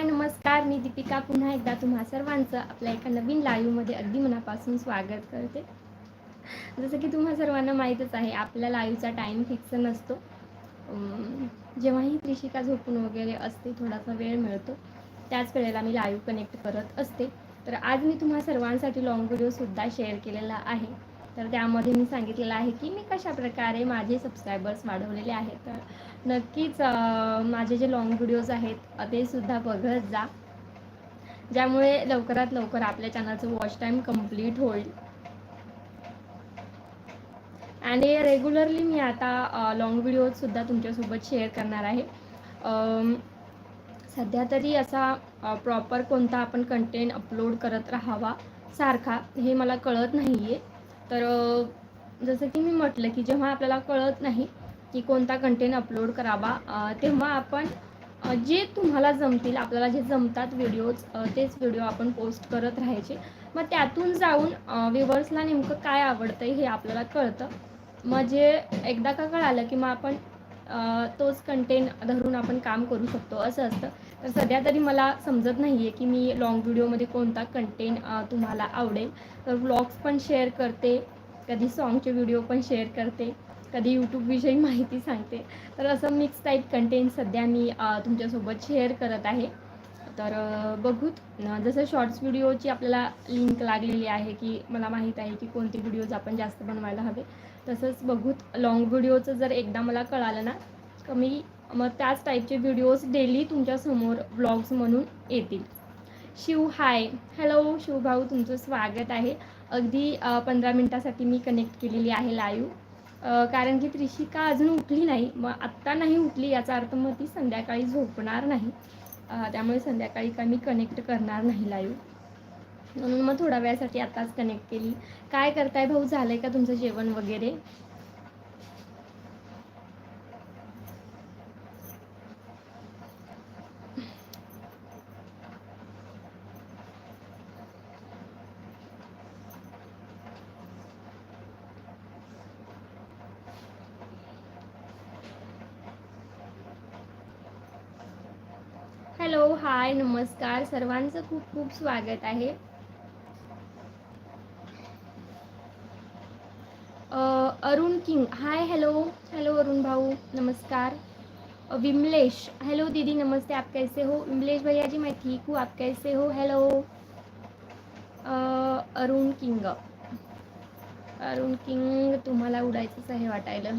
हाय नमस्कार. मी दीपिका. पुन्हा एकदा तुम्हा सर्वांचं आपल्या एका नवीन लाईव्हमध्ये अगदी मनापासून स्वागत करते. जसं की तुम्हा सर्वांना माहीतच आहे आपल्या लाईव्हचा टाईम फिक्स नसतो. जेव्हाही त्रिशिका झोपून वगैरे असते थोडासा वेळ मिळतो. त्याच वेळेला मी लाईव्ह कनेक्ट करत असते. तर आज मी तुम्हा सर्वांसाठी लाँग व्हिडिओसुद्धा शेअर केलेला आहे. तर त्यामध्ये मी सांगितलेलं आहे की मी कशा प्रकारे माझे सबस्क्रायबर्स वाढवलेले आहेत. तर नक्कीच माझे जे लॉंग व्हिडिओज आहेत ते सुद्धा बघत जा. ज्यामुळे लवकरात लवकर आपल्या चॅनलचं वॉच टाईम कंप्लीट होईल. आणि रेग्युलरली मी आता लॉंग व्हिडिओजसुद्धा तुमच्यासोबत शेअर करणार आहे. सध्या तरी असा प्रॉपर कोणता आपण कंटेंट अपलोड करत राहावा सारखा हे मला कळत नाही आहे तर जसं की मी म्हटलं की जेव्हा आपल्याला कळत नाही की कोणता कंटेंट अपलोड करावा तेव्हा आपण जे तुम्हाला जमतील आपल्याला जे जमतात व्हिडिओज तेच व्हिडिओ आपण पोस्ट करत राहायचे. मग त्यातून जाऊन व्ह्युअर्सला नेमकं काय आवडतं हे आपल्याला कळतं. मग जे एकदा का कळालं की मग आपण तोच कंटेंट धरून आपण काम करू शकतो असं असतं. तर सध्या तरी मला समजत नाही आहे की मी लॉंग व्हिडिओमध्ये कोणता कंटेंट तुम्हाला आवडेल. तर व्लॉग्स पण शेअर करते कधी सॉन्गचे व्हिडिओ पण शेअर करते कधी यूट्यूबविषयी माहिती सांगते. तर असं मिक्स टाईप कंटेंट सध्या मी तुमच्यासोबत शेअर करत आहे. तर बघूत. जसं शॉर्ट्स व्हिडिओची आपल्याला लिंक लागलेली आहे की मला माहीत आहे की कोणते व्हिडिओज आपण जास्त बनवायला हवे तसंच बघूत. लाँग व्हिडिओचं जर एकदा मला कळालं ना कमी मी मग त्याच टाईपचे व्हिडिओज डेली तुमच्यासमोर ब्लॉग्स म्हणून येतील. शिव हाय हॅलो शिवभाऊ तुमचं स्वागत आहे. अगदी पंधरा मिनटासाठी मी कनेक्ट केलेली आहे लाईव्ह कारण की त्रिशिका अजून उठली नाही. मग आत्ता नाही उठली याचा अर्थ मग ती संध्याकाळी झोपणार नाही. त्यामुळे संध्याकाळी काय मी कनेक्ट करणार नाही लाईव्ह म्हणून मग थोड्या वेळासाठी आत्ताच कनेक्ट केली. काय करताय भाऊ? झालं आहे का तुमचं जेवण वगैरे हॅलो हाय नमस्कार. सर्वांचं खूप खूप स्वागत आहे. Arun King. Hi hello hello Arun भाऊ. नमस्कार. विमलेश. हेलो दीदी. नमस्ते. आप कैसे हो? विमलेश भैया जी मैं ठीक हूँ. आप कैसे हो? Hello Arun King. Arun King तुम्हाला उडायचंच आहे वाटायला.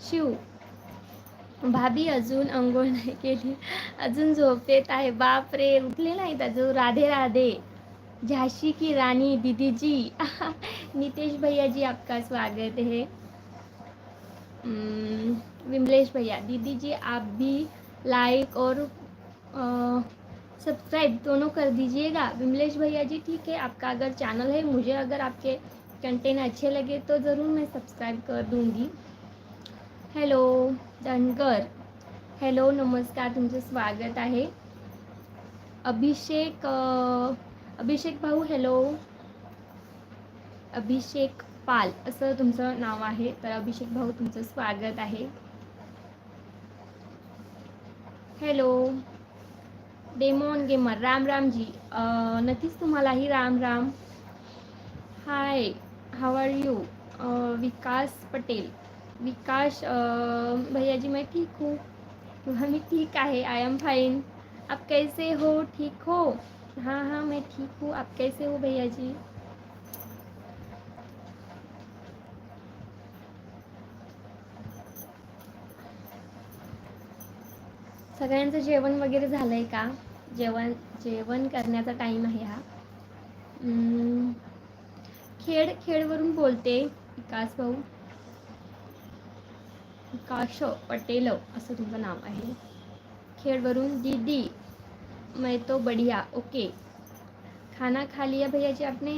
शिव. भाभी अजून अंघोळ नाही केली. अजून झोपेत आहे. बाप रे उठले नाहीत अजून. राधे राधे. झांसी की रानी दीदी जी नितेश भैया जी आपका स्वागत है. हम्म, विमलेश भैया. दीदी जी आप भी लाइक और सब्सक्राइब दोनों कर दीजिएगा. विमलेश भैया जी ठीक है. आपका अगर चैनल है मुझे अगर आपके कंटेंट अच्छे लगे तो ज़रूर मैं सब्सक्राइब कर दूँगी. हॅलो धनगर. हॅलो नमस्कार तुमचं स्वागत आहे. अभिषेक अभिषेक भाऊ हॅलो अभिषेक पाल असं तुमचं नाव आहे तर अभिषेक भाऊ तुमचं स्वागत आहे. Hello demon gamer Ram Ramji. जी नक्कीच तुम्हालाही Ram Ram. Hi how are you Vikas Patel. Vikas भैयाजी मैं ठीक हूँ। हाँ मैं ठीक आहे आई एम फाइन आप कैसे हो? ठीक हो? हाँ हाँ मैं ठीक हूँ। आप कैसे हो भैया जी सगळ्यांचं जेवण वगैरे झालं आहे का? जेवण जेवण करण्याचा टाईम आहे हा. खेड खेडवरून बोलते विकास भाऊ. काश पटेल असं तुमचं नाव आहे. खेडवरून दीदी मैं तो बढ़िया ओके. खाना खा लिया भैया जी आपने?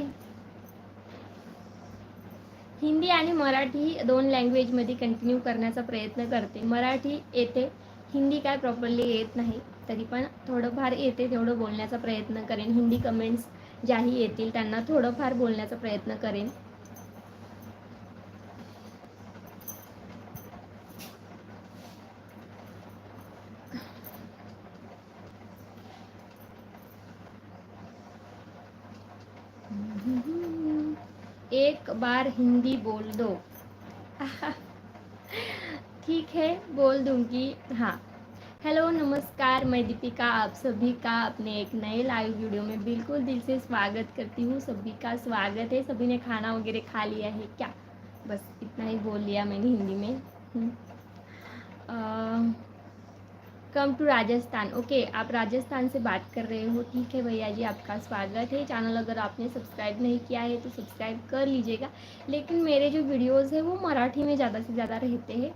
हिंदी आणि मराठी दोन लँग्वेजमध्ये कंटिन्यू करण्याचा प्रयत्न करते. मराठी येते हिंदी काय प्रॉपरली येत नाही तरी पण थोडंफार येते तेवढं बोलण्याचा प्रयत्न करेन. हिंदी कमेंट्स ज्याही येतील त्यांना थोडंफार बोलण्याचा प्रयत्न करेन. बार हिंदी बोल दो। ठीक है, बोल दूँगी। हाँ। हेलो, नमस्कार, मैं दीपिका। आप सभी का अपने एक नए लाइव वीडियो में बिल्कुल दिल से स्वागत करती हूँ। सभी का स्वागत है। सभी ने खाना वगैरह खा लिया है क्या? बस इतना ही बोल लिया मैंने हिंदी में। हम्म। कम टू राजस्थान ओके आप राजस्थान से बात कर रहे हो, ठीक है भैया जी, आपका स्वागत है। चैनल अगर आपने सब्सक्राइब नहीं किया है तो सब्सक्राइब कर लीजिएगा। लेकिन मेरे जो वीडियोस है, वो मराठी में ज़्यादा से ज़्यादा रहते हैं।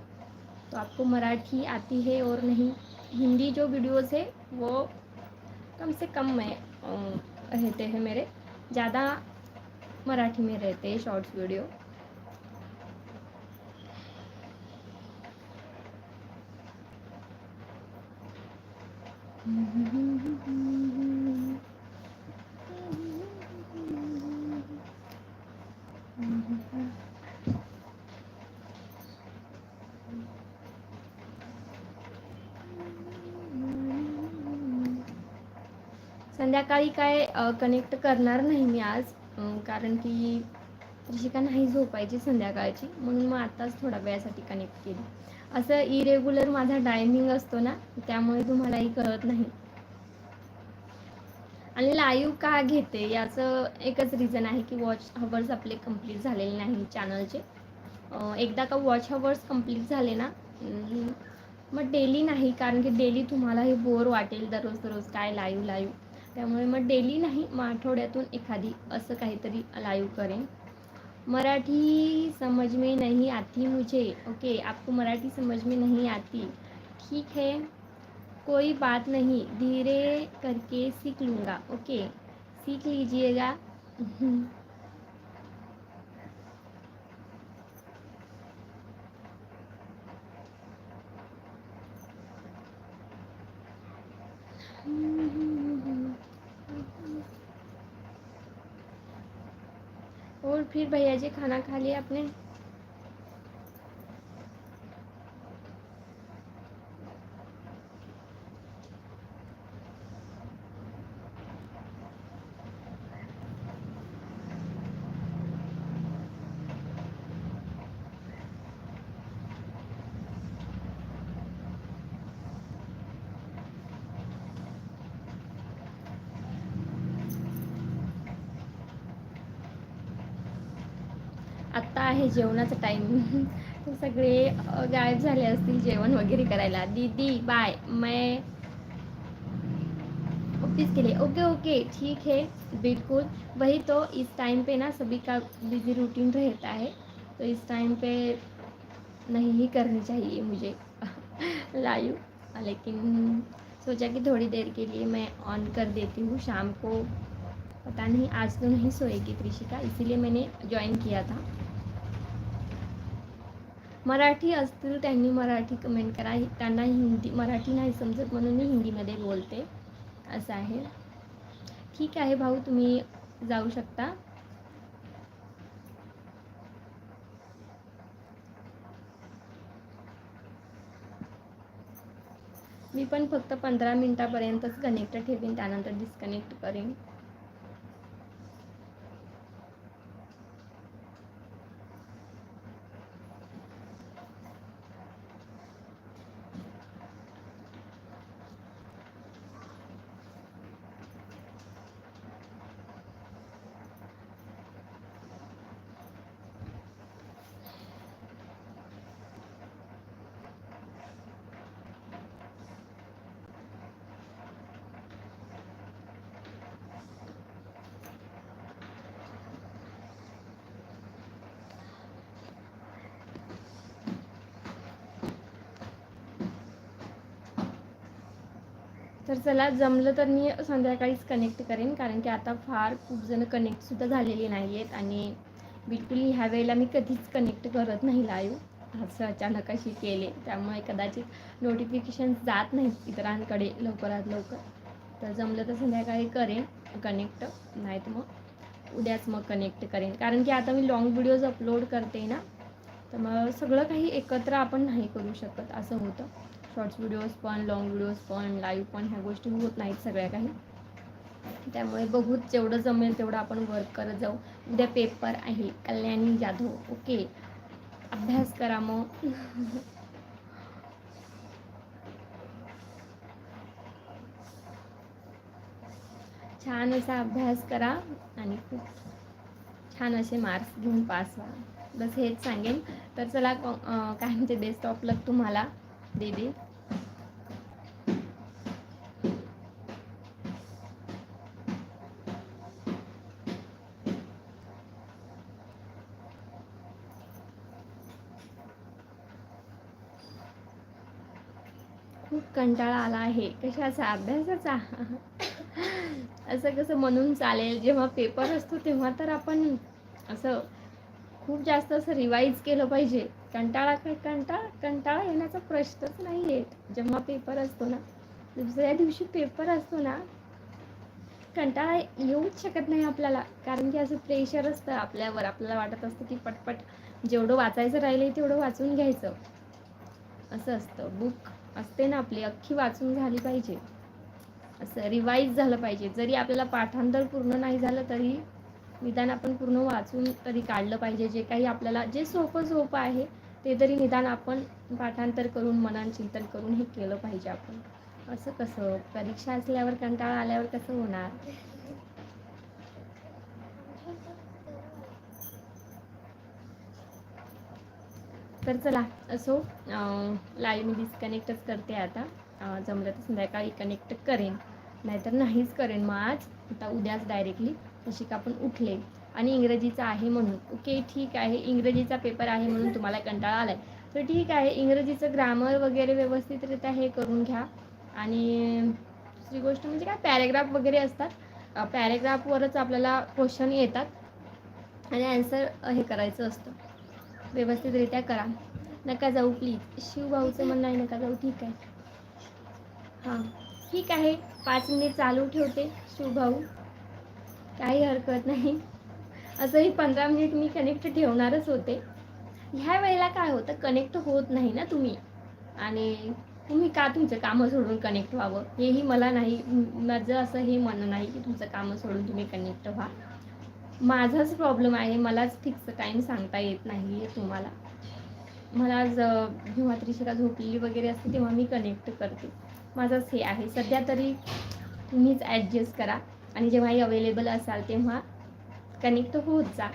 तो आपको मराठी आती है और नहीं, हिंदी जो वीडियोस है, वो कम से कम में रहते हैं मेरे। ज़्यादा मराठी में रहते हैं शॉर्ट्स वीडियो संध्याकाळी काय कनेक्ट करणार नाही मी आज कारण की ऋषिका नाही झोपायची संध्याकाळची म्हणून मग आताच थोड्या वेळासाठी कनेक्ट केली. असं इरेग्युलर माझा टायमिंग असतो ना त्यामुळे तुम्हालाही कळत नाही. आणि लाईव्ह का घेते याचं एकच रिझन आहे की वॉच हवर्स आपले कंप्लीट झालेले नाही चॅनलचे एकदा का वॉच हवर्स कंप्लीट झाले ना मग डेली नाही कारण की डेली तुम्हाला हे बोर वाटेल दररोज दररोज काय लाईव्ह लाईव्ह त्यामुळे मग डेली नाही मग आठवड्यातून एखादी असं काहीतरी लाईव्ह करेन. मराठी समझ में नहीं आती मुझे। ओके, आपको मराठी समझ में नहीं आती। ठीक है, कोई बात नहीं, धीरे करके सीख लूँगा। ओके, सीख लीजिएगा। और फिर भैया जी खाना खा लिया आपने तर सगळे अ, गायब झाले असतील जेवण वगैरे दीदी बाय मैं ऑफ़िस के लिए. ओके ओके ठीक है. बिल्कुल. वही तो इस टाइम पे ना सभी का बिज़ी रूटीन रहता है. तो इस टाइम पे नहीं ही करनी चाहिए मुझे लाइव। लेकिन सोचा कि थोड़ी देर के लिए मैं ऑन कर देती हूँ शाम को। पता नहीं आज तो नहीं सोएगी त्रिशिका इसीलिए मैंने ज्वाइन किया था। मराठी असतील त्यांनी मराठी कमेंट करा. त्यांना हिंदी मराठी नाही समजत म्हणून मी हिंदीमध्ये बोलते. असं आहे. ठीक आहे भाऊ तुम्ही जाऊ शकता. मी पण फक्त पंधरा मिनटापर्यंतच कनेक्ट ठेवीन त्यानंतर डिस्कनेक्ट करेन. तर चला जमलं तर मी संध्याकाळीच कनेक्ट करेन कारण की आता फार खूप जण कनेक्टसुद्धा झालेली नाही आहेत आणि बिलकुल ह्या वेळेला मी कधीच कनेक्ट करत नाही लाईव्ह असं अचानक अशी केले. त्यामुळे कदाचित नोटिफिकेशन जात नाहीत इतरांकडे लवकरात लवकर. तर जमलं तर संध्याकाळी करेन कनेक्ट नाही तर मग उद्याच मग कनेक्ट करेन. कारण की आता मी लॉंग व्हिडिओज अपलोड करते ना तर मग सगळं काही एकत्र आपण नाही करू शकत असं होतं. शॉर्ट्स व्हिडिओज पण लॉंग व्हिडिओज पण लाईव्ह पण ह्या गोष्टी होत नाहीत सगळ्या काही. त्यामुळे बघू जेवढं जमेल तेवढं आपण वर्क करत जाऊ. उद्या पेपर आहे कल्याणी जाधव ओके अभ्यास करा मग. छान असा अभ्यास करा आणि खूप छान असे मार्क्स घेऊन पास व्हा. बस हेच सांगेन. तर चला काय म्हणते बेस्ट ऑफ लक तुम्हाला. दीदी? खूप कंटाळा आला आहे. कशाचा? अभ्यासाचा? असं कसं म्हणून चालेल? जेव्हा पेपर असतो तेव्हा तर आपण असं खूप जास्त असं रिवाईज केलं पाहिजे. कंटाळा काय? कंटाळा कंटाळा येण्याचा प्रश्नच नाही आहे जेव्हा पेपर असतो ना दुसऱ्या दिवशी पेपर असतो ना कंटाळा येऊच शकत नाही आपल्याला. कारण की असं प्रेशर असतं आपल्यावर. आपल्याला वाटत असतं की पटपट जेवढं वाचायचं राहिलं तेवढं वाचून घ्यायचं. असं असतं. बुक असते ना आपली अख्खी वाचून झाली पाहिजे. असं रिवाईज झालं पाहिजे. जरी आपल्याला पाठांतर पूर्ण नाही झालं तरी निदान आपण पूर्ण वाचून तरी काढलं पाहिजे. जे काही आपल्याला जे सोपं सोपं आहे ते तरी निदान आपण पाठांतर करून मनान चिंतन करून हे केलं पाहिजे आपण. असं कसं? परीक्षा असल्यावर कंटाळा आल्यावर कसं होणार? तर चला असो लाईव्ह मी डिस्कनेक्टच करते आता. जमलं तर संध्याकाळी कनेक्ट करेन. नाहीतर नाहीच करेन. मग आज आता उद्याच डायरेक्टली जसे का आपण उठले. आणि इंग्रजीचा आहे म्हणून. ओके ठीक आहे. इंग्रजीचा पेपर आहे म्हणून तुम्हाला कंटाळा आलाय. तर ठीक आहे. इंग्रजीचं ग्रामर वगैरे व्यवस्थितरित्या हे करून घ्या. आणि दुसरी गोष्ट म्हणजे काय? पॅरेग्राफ वगैरे असतात. पॅरेग्राफवरच आपल्याला क्वेश्चन येतात. आणि ॲन्सर हे करायचं असतं. व्यवस्थितरित्या करा. नका जाऊ प्लीज शिवभाऊचं म्हणणं आहे नका जाऊ. ठीक आहे. हां. ठीक आहे. पाच मिनिट चालू ठेवते. शिवभाऊ काही हरकत नाही. असंही पंधरा मिनिट मी कनेक्ट ठेवणारच होते. ह्या वेळेला काय होतं कनेक्ट होत नाही ना तुम्ही? आणि तुम्ही का तुमचं कामं सोडून कनेक्ट व्हावं? हेही मला नाही माझं असं हे म्हणणं नाही की तुमचं कामं सोडून तुम्ही कनेक्ट व्हा. माझाच प्रॉब्लेम आहे मलाच फिक्स टाईम सांगता येत नाही आहे तुम्हाला. मला ज- जेव्हा त्रिशिका झोपलेली वगैरे असते तेव्हा मी कनेक्ट करते. माझंच हे आहे. सध्या तरी तुम्हीच ॲडजस्ट करा. आणि जेव्हाही अवेलेबल असाल तेव्हा कनेक्ट होत जा.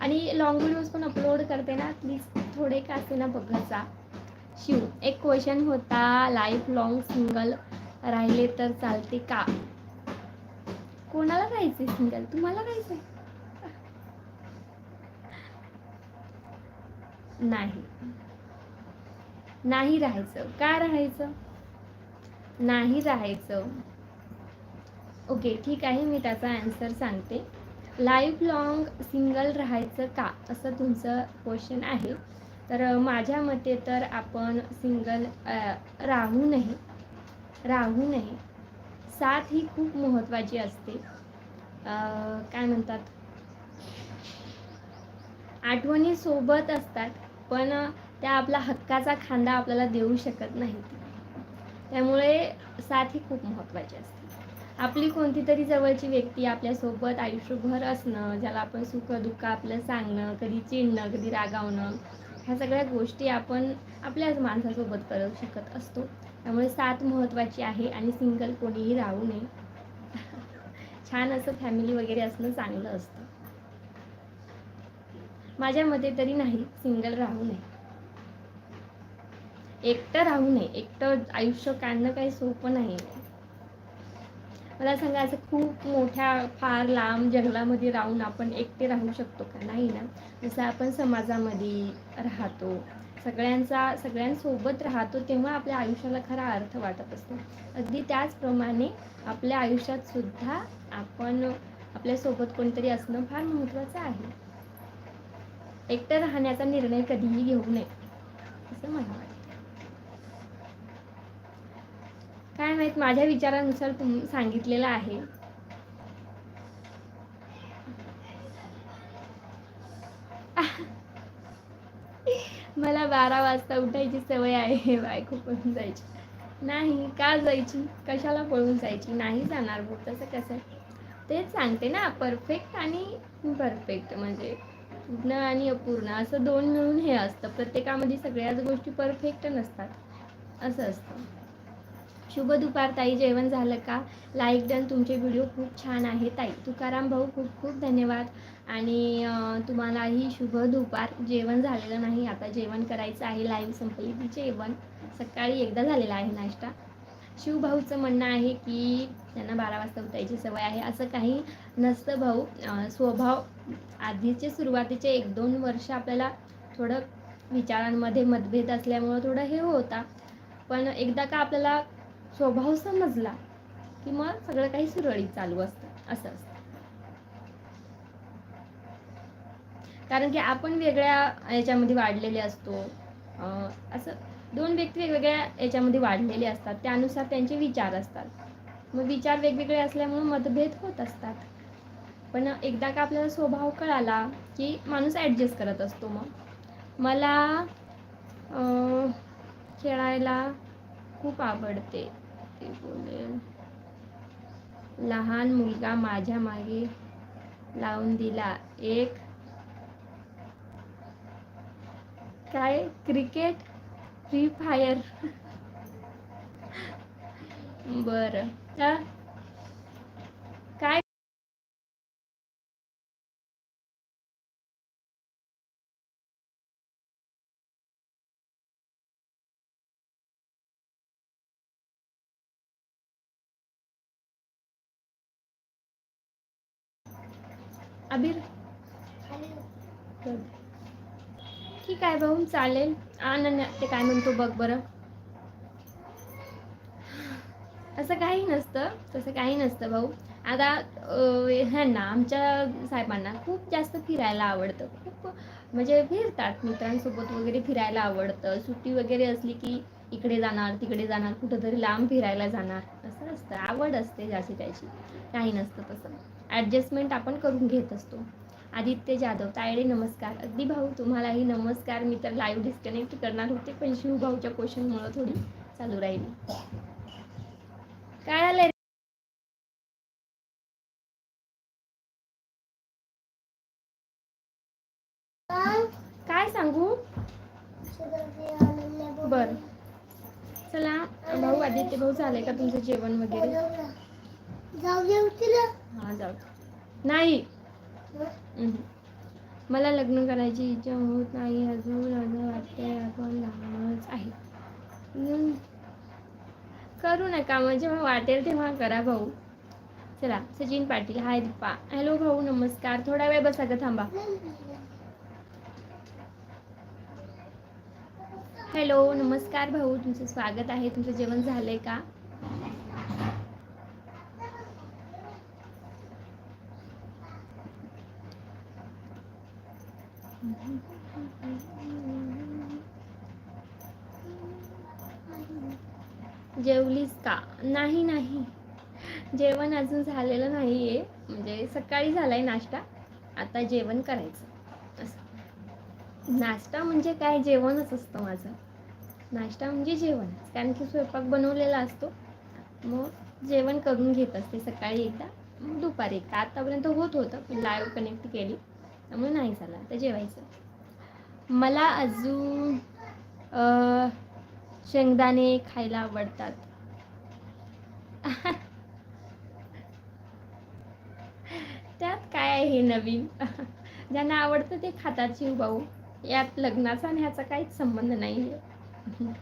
आणि लॉंग व्हिडिओज पण अपलोड करते ना प्लीज थोडे का असे ना बघत जा. शिव एक क्वेश्चन होता लाईफ लॉंग सिंगल राहिले तर चालते का? कोणाला राहायचंय सिंगल तुम्हाला राहायचंय? नाही. नाही राहायचं. का राहायचं? नाही राहायचं. ओके ठीक आहे मी त्याचा ॲन्सर सांगते. लाईफ लॉंग सिंगल राहायचं का? असं तुमचं क्वेश्चन आहे. तर माझ्या मते तर आपण सिंगल राहू नये. राहू नये. साथ ही खूप महत्त्वाची असते. काय म्हणतात? आठवणी सोबत असतात पण त्या आपला हक्काचा खांदा आपल्याला देऊ शकत नाहीत. त्यामुळे साथ ही खूप महत्त्वाची असते. आपली कोणती तरी जवळची व्यक्ती आपल्यासोबत आयुष्यभर असणं ज्याला आपण सुख दुःख आपलं सांगणं कधी चिडणं कधी रागावणं ह्या सगळ्या गोष्टी आपण आपल्याच माणसासोबत करू शकत असतो. त्यामुळे साथ महत्त्वाची आहे आणि सिंगल कोणीही राहू नये. छान असं फॅमिली वगैरे असणं चांगलं असतं. माझ्या मते तरी नाही सिंगल राहू नये. एकटं राहू नये. एकटं आयुष्य काढणं काही सोपं नाही. मला सांगा असं खूप मोठ्या फार लांब जंगलामध्ये राहून आपण एकटे राहू शकतो का? नाही ना. जसं आपण समाजामध्ये राहतो सगळ्यांचा सगळ्यांसोबत राहतो तेव्हा आपल्या आयुष्याला खरा अर्थ वाटत असतो. अगदी त्याचप्रमाणे आपल्या आयुष्यात सुद्धा आपण आपल्यासोबत कोणतरी असणं फार महत्त्वाचं आहे. एकटं राहण्याचा निर्णय कधीही घेऊ नये असं मला वाटतं. काय माहीत माझ्या विचारानुसार तुम सांगितलेलं आहे. मला बारा वाजता उठायची सवय आहे बायको पळून जायची. नाही का जायची? कशाला पळून जायची? नाही जाणार भाऊ तसं कसं? तेच सांगते ना परफेक्ट आणि परफेक्ट म्हणजे. पूर्ण आणि अपूर्ण असं दोन मिळून हे असतं. प्रत्येकामध्ये सगळ्याच गोष्टी परफेक्ट नसतात. असं असतं. शुभ दुपार ताई जेवण झालं का? लाईक डन तुमचे व्हिडिओ खूप छान आहे ताई. तुकाराम भाऊ खूप खूप धन्यवाद. आणि तुम्हालाही शुभ दुपार. जेवण झालेलं नाही आता जेवण करायचं आहे. लाईव्ह संपली की जेवण. सकाळी एकदा झालेला आहे नाश्ता. शिवभाऊचं म्हणणं आहे की त्यांना बारा वाजता उठायची सवय आहे. असं काही नसतं भाऊ. स्वभाव आधीचे सुरुवातीचे एक दोन वर्ष आपल्याला थोडं विचारांमध्ये मतभेद असल्यामुळं थोडं हे होता. पण एकदा का आपल्याला स्वभाव समजला की मग सगळं काही सुरळीत चालू असतं असं असतं. कारण की आपण वेगळ्या याच्यामध्ये वाढलेले असतो. असं दोन व्यक्ती वेगवेगळ्या याच्यामध्ये वाढलेले असतात त्यानुसार त्यांचे विचार असतात. मग विचार वेगवेगळे असल्यामुळे मतभेद होत असतात. पण एकदा का आपल्याला स्वभाव कळाला की माणूस ॲडजस्ट करत असतो मग. मला खेळायला खूप आवडते. ते बोलेल लहान मुलगा माझ्या मागे लावून दिला. एक. काय? क्रिकेट? Free fire. बरं. आहे भाऊ? चालेल. आनंद ते काय म्हणतो बघ बरं. असं काही नसतं. तसं काही नसतं भाऊ. आता ह्यांना आमच्या साहेबांना खूप जास्त फिरायला आवडतं. खूप म्हणजे फिरतात मित्रांसोबत वगैरे फिरायला आवडतं. सुट्टी वगैरे असली की इकडे जाणार तिकडे जाणार कुठंतरी लांब फिरायला जाणार. असं असतं. आवड असते जास्ती. त्याची काही नसतं तसं. ॲडजस्टमेंट आपण करून घेत असतो. आदित्य जाधव तायडे नमस्कार. अगदी भाऊ तुम्हालाही नमस्कार. मी तर लाईव्ह डिस्कनेक्ट करणार होते पण शिवभाऊच्या क्वेश्चनमुळं थोडी चालू राहिली. काय आलंय? काय सांगू? बर. चला भाऊ आदित्य भाऊ झालंय का तुमचं जेवण वगैरे? हा जाऊ नाही. मला लग्न करायची इच्छा होत नाही अजून अजून वाटते आपण लहानच आहे. करू नका म्हणजे मग वाटेल तेव्हा करा भाऊ. चला सचिन पाटील हाय दीपा. हॅलो भाऊ नमस्कार. थोडा वेळ बसा का थांबा. हॅलो नमस्कार भाऊ. तुमचं स्वागत आहे. तुमचं जेवण झालंय का? जेवलीस का? नाही नाही. जेवण अजून झालेलं नाही आहे म्हणजे सकाळी झालाय नाश्ता. आता जेवण करायचं. असं. नाश्ता म्हणजे काय? जेवणच असतं माझं. नाश्ता म्हणजे जेवण कारण की स्वयंपाक बनवलेला असतो. मग जेवण करून घेत असते. सकाळी एकदा मग दुपारी एकदा. आतापर्यंत होत होतं पण लाईव्ह कनेक्ट केली. त्यामुळे नाही झालं. आता जेवायचं. मला अजून शेंगदाणे खायला आवडतात. त्यात काय आहे नवीन? ज्यांना आवडतं ते खातात शिवभाऊ यात लग्नाचा आणि ह्याचा काहीच संबंध नाही आहे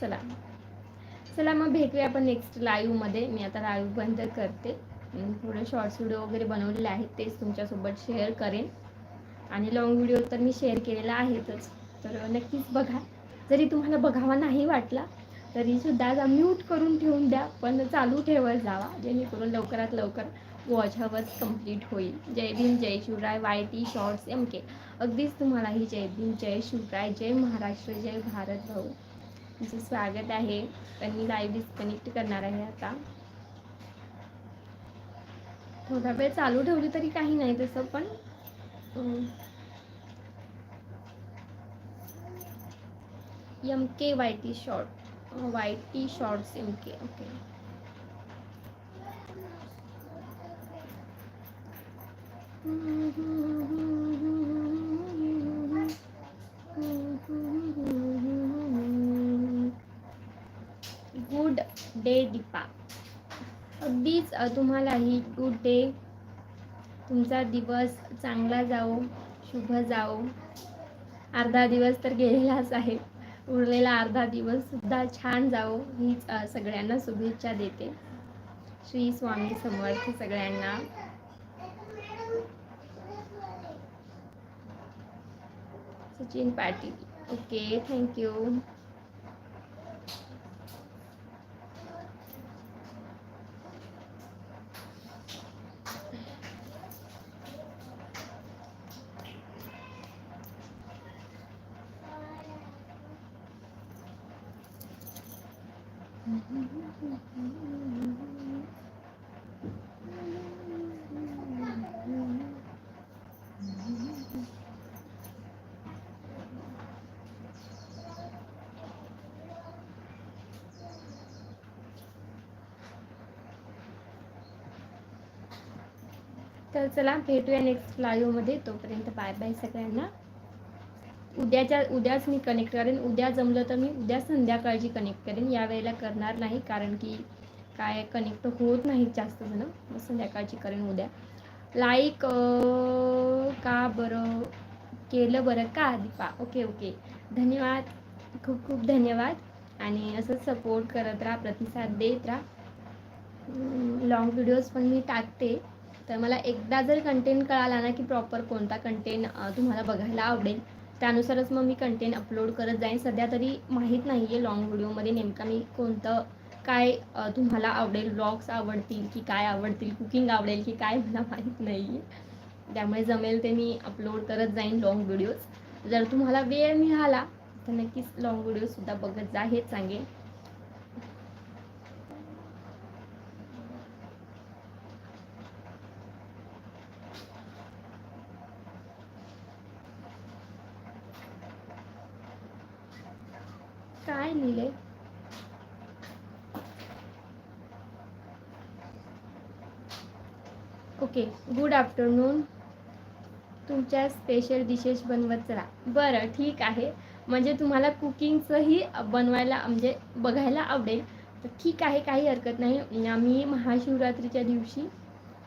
चला. चला मग भेटूया आपण नेक्स्ट लाईव्हमध्ये मी आता लाईव्ह बंद करते. थोडे शॉर्ट्स व्हिडिओ वगैरे बनवलेले आहेत तेच तुमच्यासोबत शेअर करेन. आणि लॉंग व्हिडिओ तर मी शेअर केलेला आहेतच. तर नक्कीच बघा. जरी तुम्हाला बघावा नाही वाटला तरीसुद्धा जा म्यूट करून ठेवून द्या पण चालू ठेवत जावा जेणेकरून लवकरात लवकर वॉच हवर्स कंप्लीट होईल. जय भीम जय Shivray Y T shorts M K अगदीच तुम्हालाही जय भीम जय शिवराय जय महाराष्ट्र जय भारत भाऊ. तुमचं स्वागत आहे. पण मी लाईव्ह डिस्कनेक्ट करणार आहे आता. थोडा वेळ चालू ठेवली तरी काही नाही तसं पण M K Y T short Y T shorts M K okay good day Deepa अगदीच तुम्हालाही गुड डे तुमचा दिवस चांगला जाओ शुभ जाओ अर्धा दिवस तर गेलेलाच आहे. उरलेला अर्धा दिवस सुद्धा छान जावो हीच सगळ्यांना शुभेच्छा देते. श्री स्वामी समर्थ सगळ्यांना. Sachin Patil. Okay thank you. चला भेटूया नेक्स्ट लाईव्हमध्ये तोपर्यंत बाय बाय सगळ्यांना. उद्याच्या उद्याच मी कनेक्ट करेन. उद्या जमलं तर मी उद्या संध्याकाळची कनेक्ट करेन. या वेळेला करणार नाही कारण की काय कनेक्ट होत नाही जास्त जण. मग संध्याकाळची करेन उद्या. लाईक का बरं? केलं बरं का दीपा? ओके ओके धन्यवाद. खूप खूप धन्यवाद. आणि असंच सपोर्ट करत राहा प्रतिसाद देत राहा. Mm, लाँग व्हिडिओज पण मी टाकते. तर मला एकदा जर कंटेंट कळाला ना की प्रॉपर कोणता कंटेंट तुम्हाला बघायला आवडेल त्यानुसारच मग मी कंटेंट अपलोड करत जाईन. सध्या तरी माहीत नाही आहे लॉंग व्हिडिओमध्ये नेमका मी कोणतं काय तुम्हाला आवडेल ब्लॉग्स आवडतील की काय आवडतील कुकिंग आवडेल की काय मला माहीत नाही आहे त्यामुळे जमेल ते मी अपलोड करत जाईन लॉंग व्हिडिओज जर तुम्हाला वेळ मिळाला तर नक्कीच लॉंग व्हिडिओसुद्धा बघत जा हेच सांगेन काय लिहिले. ओके गुड आफ्टरनून तुमच्या स्पेशल डिशेस बनवत चला. बरं ठीक आहे. म्हणजे तुम्हाला कुकिंगचंही बनवायला म्हणजे बघायला आवडेल. तर ठीक आहे काही हरकत नाही. आम्ही महाशिवरात्रीच्या दिवशी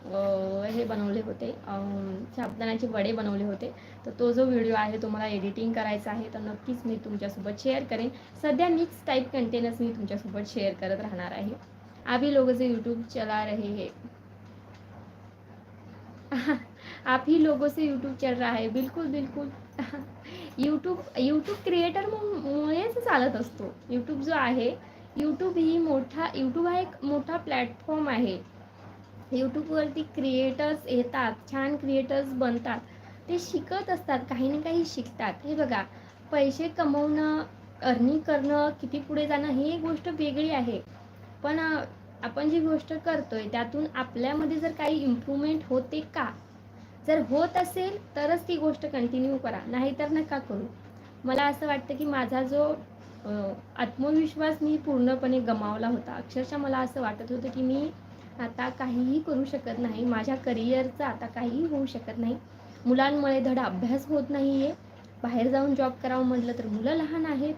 हे बनवले होते. अं, वडे बनवले होते. तर तो जो व्हिडिओ आहे तो मला एडिटिंग करायचा आहे. तर नक्कीच मी तुमच्यासोबत शेअर करेन. सध्या मिक्स टाईप कंटेनच मी तुमच्यासोबत शेअर करत राहणार आहे. अभी लोगों जे यूट्यूब चला रहे हे. आप ही लोगों से यूट्यूब चल रहा है. बिलकुल बिलकुल. यूट्यूब यूट्यूब क्रिएटर मुळेच चालत असतो. यूट्यूब जो आहे यूट्यूब ही मोठा यूट्यूब हा एक मोठा प्लॅटफॉर्म आहे. यूट्यूबवरती क्रिएटर्स येतात छान क्रिएटर्स बनतात. ते शिकत असतात काही ना काही शिकतात. हे बघा पैसे कमवणं अर्निंग करणं किती पुढे जाणं ही एक गोष्ट वेगळी आहे. पण आपण जी गोष्ट करतोय त्यातून आपल्यामध्ये जर काही इम्प्रूव्हमेंट होते का? जर होत असेल तरच ती गोष्ट कंटिन्यू करा. नाहीतर नका करू. मला असं वाटतं की माझा जो आत्मविश्वास मी पूर्णपणे गमावला होता. अक्षरशः मला असं वाटत होतं की मी आता काहीही करू शकत नाही. माझ्या करिअरचं आता काहीही होऊ शकत नाही. मुलांमुळे धडा अभ्यास होत नाही आहे बाहेर जाऊन जॉब करावं म्हटलं तर मुलं लहान आहेत.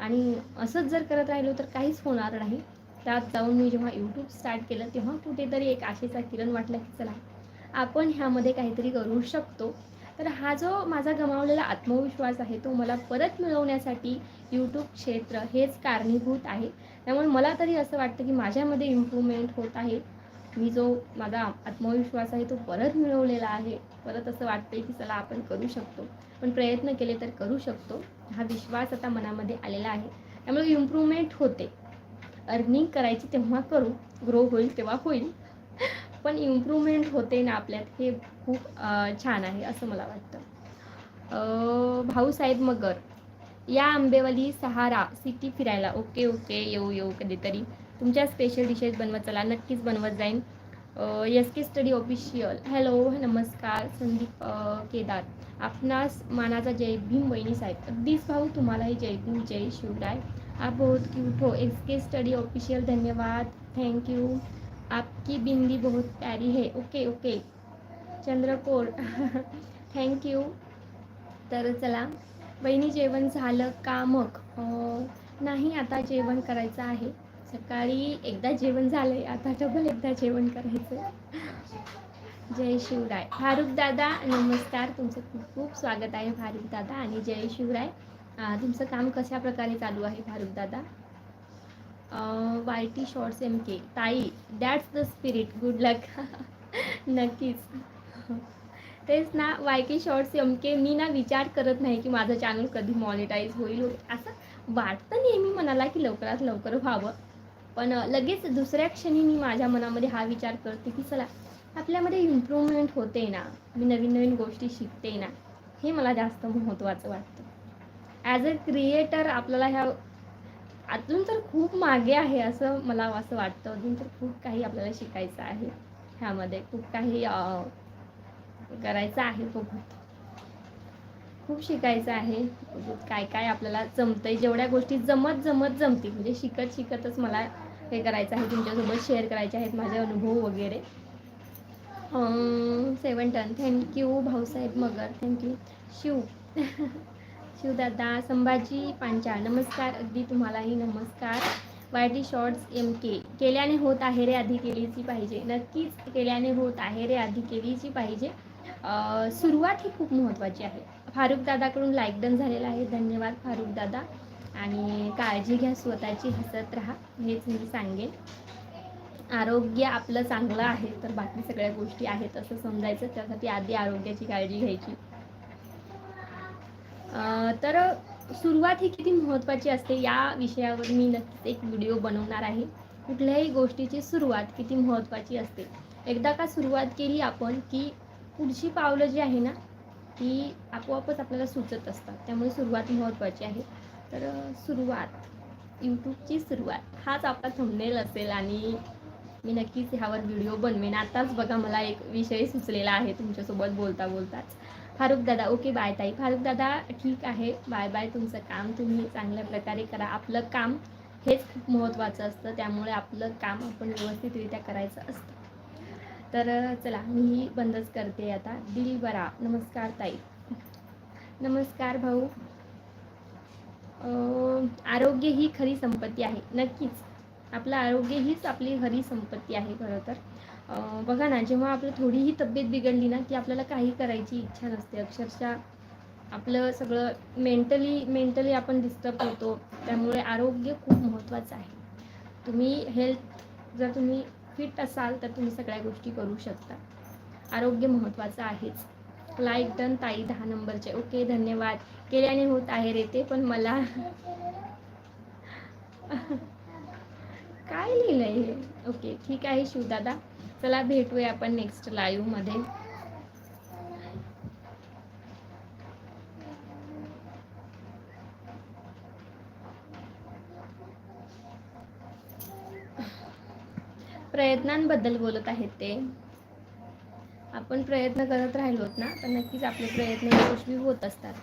आणि असंच जर करत राहिलो तर काहीच होणार नाही. त्यात जाऊन मी जेव्हा यूट्यूब स्टार्ट केलं तेव्हा कुठेतरी एक आशेचा किरण वाटला की चला आपण ह्यामध्ये काहीतरी करू शकतो. तर हा जो माझा गमावलेला आत्मविश्वास आहे तो मला परत मिळवण्यासाठी यूट्यूब क्षेत्र हेच कारणीभूत आहे. त्यामुळे मला तरी असं वाटतं की माझ्यामध्ये इम्प्रूव्हमेंट होत आहे. मी जो माझा आत्मविश्वास आहे तो परत मिळवलेला आहे. परत असं वाटतंय की चला आपण करू शकतो. पण प्रयत्न केले तर करू शकतो. हा विश्वास आता मनामध्ये आलेला आहे. त्यामुळे इम्प्रूव्हमेंट होते. अर्निंग करायची तेव्हा करू. ग्रो होईल तेव्हा होईल. पण इम्प्रूव्हमेंट होते ना आपल्यात हे खूप छान आहे असं मला वाटतं. भाऊसाहेब मगर. या आंबेवली सहारा सिटी फिरायला. Okay okay. येऊ येऊ कधीतरी. तुमच्या स्पेशल डिशेस बनवत चला नक्कीच बनवत जाईन. S K study official hello नमस्कार संदीप केदार. आपणास मानाचा जय भीम बहिणी साहेब. अगदीच भाऊ तुम्हालाही जय भीम जय शिवराय. आप बहुत क्यूट हो एस के स्टडी ऑफिशियल धन्यवाद. थैंक यू आपकी बिंदी बहुत प्यारी है. Okay okay चंद्रकोर. थँक यू तर चला बहिणी जेवण झालं का मग? नाही आता जेवण करायचं आहे. सकाळी एकदा जेवण झालंय आता डबल एकदा जेवण करायचं जय शिवराय. फारुख दादा नमस्कार. तुमचं खूप खूप स्वागत आहे फारुख दादा आणि जय शिवराय. तुमचं काम कशा प्रकारे चालू आहे फारुख दादा? Y T shorts M K. ताई that's the spirit good luck नक्कीच. तेच ना वाय शॉर्ट्स एम के. मी ना विचार करत नाही की माझं चॅनल कधी मॉनिटाईज होईल. असं वाटतं नेहमी मनाला की लवकरात लवकर व्हावं. पण लगेच दुसऱ्या क्षणी मी माझ्या मनामध्ये हा विचार करते की चला आपल्यामध्ये इम्प्रूव्हमेंट होते ना मी नवीन नवीन गोष्टी शिकते ना हे मला जास्त महत्त्वाचं वाटतं. ॲज अ क्रिएटर आपल्याला ह्या अजून तर खूप मागे आहे असं मला असं वाटतं. अजून तर खूप काही आपल्याला शिकायचं आहे ह्यामध्ये. खूप काही करायचं आहे बघूत खूप शिकायचं आहे. म्हणजे काय काय आपल्याला जमतंय. जेवढ्या गोष्टी जमत जमत जमतील. म्हणजे शिकत शिकतच मला हे करायचं आहे तुमच्यासोबत शेअर करायचे आहेत माझे अनुभव वगैरे. Seven ton thank you Bhausaheb Magar. Thank you Shiv. शिवदादा Sambhaji Panchal. नमस्कार अगदी तुम्हालाही नमस्कार. Y D shorts M K. केल्याने होत आहे रे आधी केलीची पाहिजे. नक्कीच केल्याने होत आहे रे आधी केलीची पाहिजे. सुरुवात ही खूप महत्त्वाची आहे. फारुख दादाकडून लाईक डन झालेला आहे. धन्यवाद फारुख दादा आणि काळजी घ्या स्वतःची हसत राहा हेच मी सांगेन. आरोग्य आपलं चांगलं आहे तर बाकी सगळ्या गोष्टी आहेत असं समजायचं त्यासाठी आधी आरोग्याची काळजी घ्यायची. तर सुरुवात ही किती महत्त्वाची असते या विषयावर मी नक्कीच एक व्हिडिओ बनवणार आहे. कुठल्याही गोष्टीची सुरुवात किती महत्त्वाची असते. एकदा का सुरुवात केली आपण की पुढची पावलं जी आहे ना ती आपोआपच आपल्याला सुचत असतात. त्यामुळे सुरुवात महत्त्वाची आहे. तर सुरुवात. यूट्यूबची सुरुवात. हाच आपला थंबनेल असेल आणि मी नक्कीच ह्यावर व्हिडिओ बनवेन. आताच बघा मला एक विषय सुचलेला आहे तुमच्यासोबत बोलता बोलताच. फारुख दादा ओके बाय ताई. फारुख दादा ठीक आहे. बाय बाय तुमचं काम तुम्ही चांगल्या प्रकारे करा. आपलं काम हेच खूप महत्त्वाचं असतं. त्यामुळे आपलं काम आपण व्यवस्थितरित्या करायचं असतं. तर चला मीही बंदच करते आता. दिल बरा नमस्कार ताई. नमस्कार भाऊ. आरोग्य ही खरी संपत्ती आहे. नक्कीच. आपलं आरोग्य हीच आपली खरी संपत्ती आहे खरं तर. बघा ना जेव्हा आपलं थोडीही तब्येत बिघडली ना की आपल्याला काही करायची इच्छा नसते. अक्षरशः आपलं सगळं मेंटली मेंटली आपण डिस्टर्ब होतो. त्यामुळे आरोग्य खूप महत्त्वाचं आहे. तुम्ही हेल्थ जर तुम्ही फिट असाल तर तुम्ही सगळ्या गोष्टी करू शकता. आरोग्य महत्त्वाचं आहेच. लाईक डन ताई दहा नंबरचे ओके धन्यवाद. केल्याने होत आहे रे ते पण मला काय लिहिलंय हे? ओके ठीक आहे शिवदादा. चला भेटूया आपण नेक्स्ट लाईव्हमध्ये. प्रयत्नांबद्दल बोलत आहेत ते. आपण प्रयत्न करत राहिलोत ना तर नक्कीच आपले प्रयत्न यशस्वी होत असतात.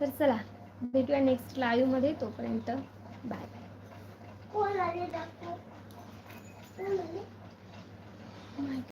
तर चला भेटूया नेक्स्ट लाईव्हमध्ये तोपर्यंत. बाय कोण